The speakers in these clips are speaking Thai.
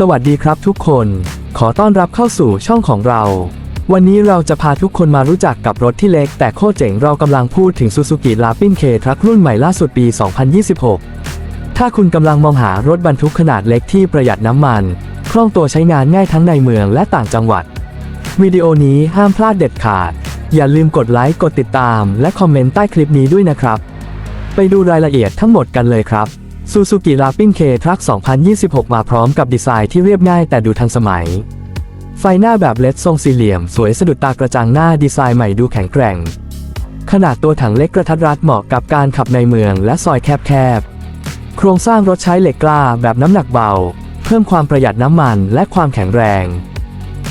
สวัสดีครับทุกคน ขอต้อนรับเข้าสู่ช่องของเรา วันนี้เราจะพาทุกคนมารู้จักกับรถที่เล็ก แต่โคตรเจ๋งเรากำลังพูดถึง Suzuki l a p i n K ทรัครุ่นใหม่ล่าสุดปี 2026 ถ้าคุณกำลังมองหารถบรรทุกขนาดเล็กที่ประหยัดน้ำมัน คล่องตัวใช้งานง่ายทั้งในเมืองและต่างจังหวัด วิดีโอนี้ห้ามพลาดเด็ดขาด อย่าลืมกดไลค์กดติดตาม และคอมเมนต์ใต้คลิปนี้ด้วยนะครับ ไปดูรายละเอียดทั้งหมดกันเลยครับ Suzuki l a p i n K Truck 2026 มาพร้อมกับดีไซน์ที่เรียบง่ายแต่ดูทันสมัย ไฟหน้าแบบเลดทรงสี่เหลี่ยม สวยสะดุดตากระจังหน้าดีไซน์ใหม่ดูแข็งแกร่ง ขนาดตัวถังเล็กกระทัดรัดเหมาะกับการขับในเมืองและซอยแคบๆ โครงสร้างรถใช้เหล็กกล้าแบบน้ำหนักเบา เพิ่มความประหยัดน้ำมันและความแข็งแรง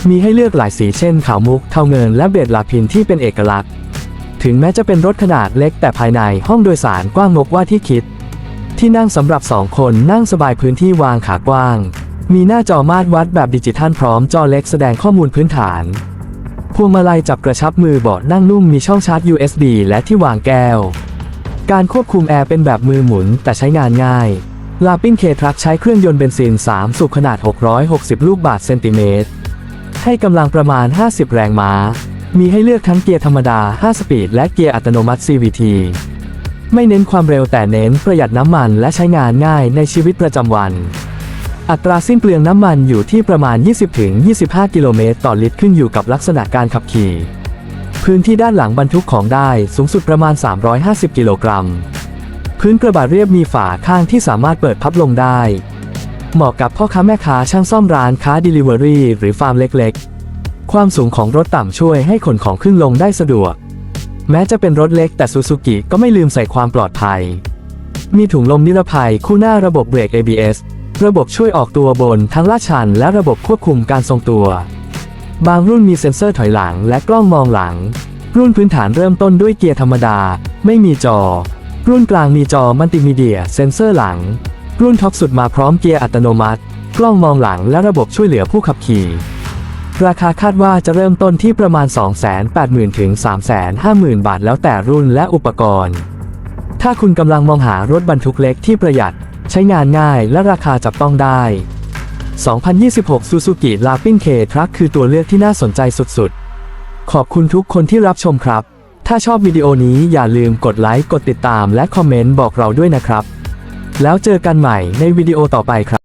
มีให้เลือกหลายสีเช่นขาวมุกเทาเงินและเบจลาพินที่เป็นเอกลักษณ์ ถึงแม้จะเป็นรถขนาดเล็กแต่ภายในห้องโดยสารกว้างงกว่าที่คิด ที่นั่งสำหรับ 2 คนนั่งสบายพื้นที่วางขากว้าง มีหน้าจอมาตรวัดแบบดิจิทัลพร้อมจอเล็กแสดงข้อมูลพื้นฐาน พวงมาลัยจับกระชับมือเบาะนั่งนุ่มมีช่องชาร์จ USB และที่วางแก้ว การควบคุมแอร์เป็นแบบมือหมุนแต่ใช้งานง่ายลาปินเคทรัคใช้เครื่องยนต์เบนซิน 3 สูบขนาด 660 ลูกบาศก์เซนติเมตร ให้กำลังประมาณ 50 แรงม้า มีให้เลือกทั้งเกียร์ธรรมดา 5 สปีด และเกียร์อัตโนมัติ CVT ไม่เน้นความเร็วแต่เน้นประหยัดน้ำมันและใช้งานง่ายในชีวิตประจำวัน อัตราสิ้นเปลืองน้ำมันอยู่ที่ประมาณ 20-25 กิโลเมตรต่อลิตรขึ้นอยู่กับลักษณะการขับขี่ พื้นที่ด้านหลังบรรทุกของได้สูงสุดประมาณ 350 กิโลกรัม พื้นกระบะเรียบมีฝาข้างที่สามารถเปิดพับลงได้ เหมาะกับพ่อค้าแม่ค้าช่างซ่อมร้านค้า Delivery หรือฟาร์มเล็กๆ ความสูงของรถต่ำช่วยให้ขนของขึ้นลงได้สะดวก แม้จะเป็นรถเล็กแต่ซูซูกิก็ไม่ลืมใส่ความปลอดภัย มีถุงลมนิรภัยคู่หน้าระบบเบรก ABS ระบบช่วยออกตัวบนทั้งลาดชันและระบบควบคุมการทรงตัว บางรุ่นมีเซ็นเซอร์ถอยหลังและกล้องมองหลัง รุ่นพื้นฐานเริ่มต้นด้วยเกียร์ธรรมดา ไม่มีจอ รุ่นกลางมีจอมัลติมีเดีย เซ็นเซอร์หลัง รุ่นท็อปสุดมาพร้อมเกียร์อัตโนมัติ กล้องมองหลังและระบบช่วยเหลือผู้ขับขี่ ราคาคาดว่าจะเริ่มต้นที่ประมาณ 280,000 ถึง 350,000 บาท แล้วแต่รุ่นและอุปกรณ์ ถ้าคุณกำลังมองหารถบรรทุกเล็กที่ประหยัด ใช้งานง่ายและราคาจับต้องได้ 2026 Suzuki l a p i n K Truck คือตัวเลือกที่น่าสนใจสุดๆ ขอบคุณทุกคนที่รับชมครับ ถ้าชอบวิดีโอนี้อย่าลืมกดไลค์กดติดตามและคอมเมนต์บอกเราด้วยนะครับ แล้วเจอกันใหม่ในวิดีโอต่อไปครับ